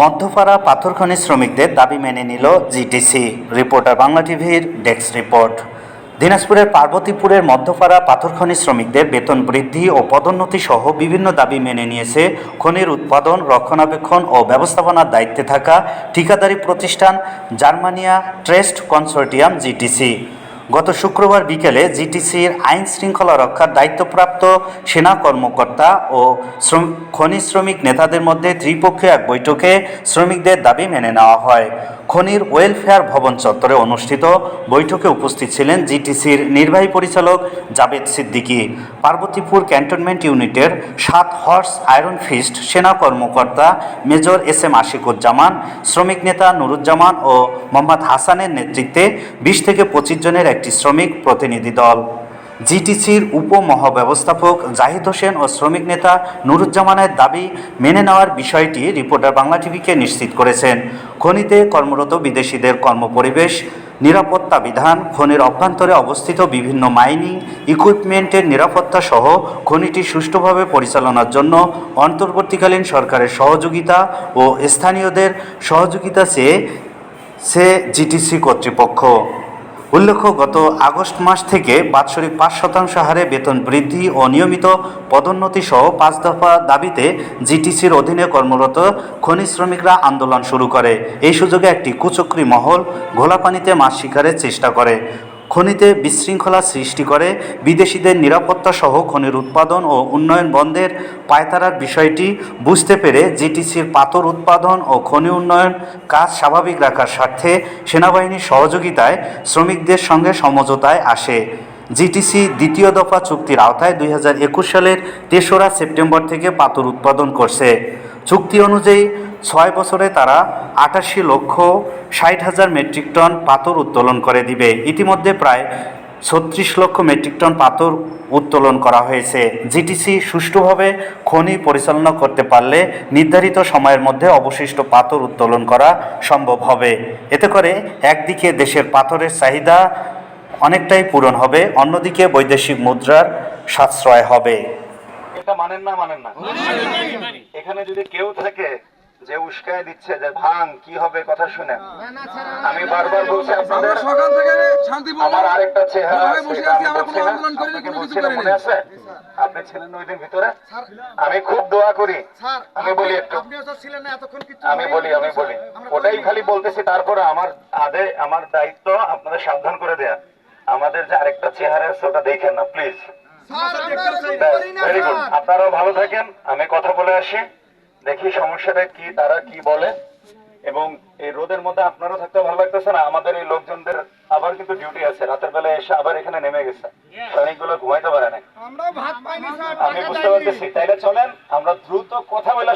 মধ্যপাড়া পাথর খনি শ্রমিকদের দাবি মেনে নিল জিটিসি। রিপোর্টার বাংলা টিভির ডেস্ক রিপোর্ট। দিনাজপুরের পার্বতীপুরের মধ্যপাড়া পাথর খনি শ্রমিকদের বেতন বৃদ্ধি ও পদোন্নতি সহ বিভিন্ন দাবি মেনে নিয়েছে খনির উৎপাদন, রক্ষণাবেক্ষণ ও ব্যবস্থাপনার দায়িত্বে থাকা ঠিকাদারি প্রতিষ্ঠান জার্মানিয়া ট্রেস্ট কনসোর্টিয়াম জিটিসি। গত শুক্রবার বিকেলে জিটিসির আইন শৃঙ্খলা রক্ষার দায়িত্বপ্রাপ্ত সেনা কর্মকর্তা ও খনি শ্রমিক নেতাদের মধ্যে ত্রিপক্ষীয় এক বৈঠকে শ্রমিকদের দাবি মেনে নেওয়া হয়। খনির ওয়েলফেয়ার ভবন চত্বরে অনুষ্ঠিত বৈঠকে উপস্থিত ছিলেন জিটিসির নির্বাহী পরিচালক জাবেদ সিদ্দিকী। পার্বতীপুর ক্যান্টনমেন্ট ইউনিটের সাত হর্স আয়রন ফিস্ট সেনা কর্মকর্তা মেজর এস এম আশিকুজ্জামান, শ্রমিক নেতা নুরুজ্জামান ও মোহাম্মদ হাসানের নেতৃত্বে বিশ থেকে পঁচিশ জনের একটি শ্রমিক প্রতিনিধি দল। জিটিসির উপমহাব্যবস্থাপক জাহিদ হোসেন ও শ্রমিক নেতা নুরুজ্জামানের দাবি মেনে নেওয়ার বিষয়টি রিপোর্টার বাংলা টিভিকে নিশ্চিত করেছেন। খনিতে কর্মরত বিদেশিদের কর্মপরিবেশ, নিরাপত্তা বিধান, খনির অভ্যন্তরে অবস্থিত বিভিন্ন মাইনিং ইকুইপমেন্টের নিরাপত্তা সহ খনিটি সুষ্ঠুভাবে পরিচালনার জন্য অন্তর্বর্তীকালীন সরকারের সহযোগিতা ও স্থানীয়দের সহযোগিতা চেয়ে সে জিটিসি কর্তৃপক্ষ। উল্লেখ্য, গত আগস্ট মাস থেকে বাৎসরিক পাঁচ শতাংশ হারে বেতন বৃদ্ধি ও নিয়মিত পদোন্নতি সহ পাঁচ দফা দাবিতে জিটিসির অধীনে কর্মরত খনি শ্রমিকরা আন্দোলন শুরু করে। এই সুযোগে একটি কুচক্রি মহল ঘোলাপানিতে মাছ শিকারের চেষ্টা করে। খনিতে বিশৃঙ্খলা সৃষ্টি করে, বিদেশিদের নিরাপত্তা সহ খনির উৎপাদন ও উন্নয়ন বন্ধের পায়তারার বিষয়টি বুঝতে পেরে জিটিসির পাথর উৎপাদন ও খনি উন্নয়ন কাজ স্বাভাবিক রাখার স্বার্থে সেনাবাহিনীর সহযোগিতায় শ্রমিকদের সঙ্গে সমঝোতায় আসে। জিটিসি দ্বিতীয় দফা চুক্তির আওতায় দুই হাজার একুশ সালের তেসরা সেপ্টেম্বর থেকে পাথর উৎপাদন করছে। চুক্তি অনুযায়ী ছয় বছরে তারা আটাশি লক্ষ ষাট হাজার মেট্রিক টন পাথর উত্তোলন করে দিবে। ইতিমধ্যে প্রায় ছত্রিশ লক্ষ মেট্রিক টন পাথর উত্তোলন করা হয়েছে। জিটিসি সুষ্ঠুভাবে খনি পরিচালনা করতে পারলে নির্ধারিত সময়ের মধ্যে অবশিষ্ট পাথর উত্তোলন করা সম্ভব হবে। এতে করে একদিকে দেশের পাথরের চাহিদা অনেকটাই পূরণ হবে অন্যদিকে বৈদেশিক মুদ্রার সাশ্রয় হবে। এটা মানেন না মানেন না। এখানে যদি কেউ থাকে যে উস্কায় দিচ্ছে যে ভাঙ কি হবে কথা শুনে আমি বারবার বলছি আপনাদের সকাল থেকে শান্তিপূর্ণ আমার আরেকটা চেহারা মনে আছে? আপনি ছিলেন ওই দিন ভিতরে? আমি খুব দোয়া করি। আমি বলি একটু। আপনিও তো ছিলেন না এতক্ষণ কিছু আমি বলি আমি বলি। ওটাই খালি বলতেছি তারপরে আমার আদে আমার দায়িত্ব আপনাদের সাবধান করে দেয়া। আমাদের যে আরেকটা চেহারা আছে ওটা দেখেন না প্লিজ ভেরি গুড আপনারাও ভালো থাকেন আমি কথা বলে আসি। দেখি সমস্যাটা কি তারা কি বলে। এবং এই রোদের মধ্যে আপনারও থাকতে ভালো লাগতেছে না আমাদের এই লোকজনদের আবার কিন্তু ডিউটি আছে। রাতের বেলা এসে আবার এখানে নেমে গেছে। সৈনিকগুলো ঘুমাইতে পারে না আমরাও ভাত পাইনি স্যার আমি বুঝতে পারতেছি। তাইলে চলেন আমরা দ্রুত কথা বলে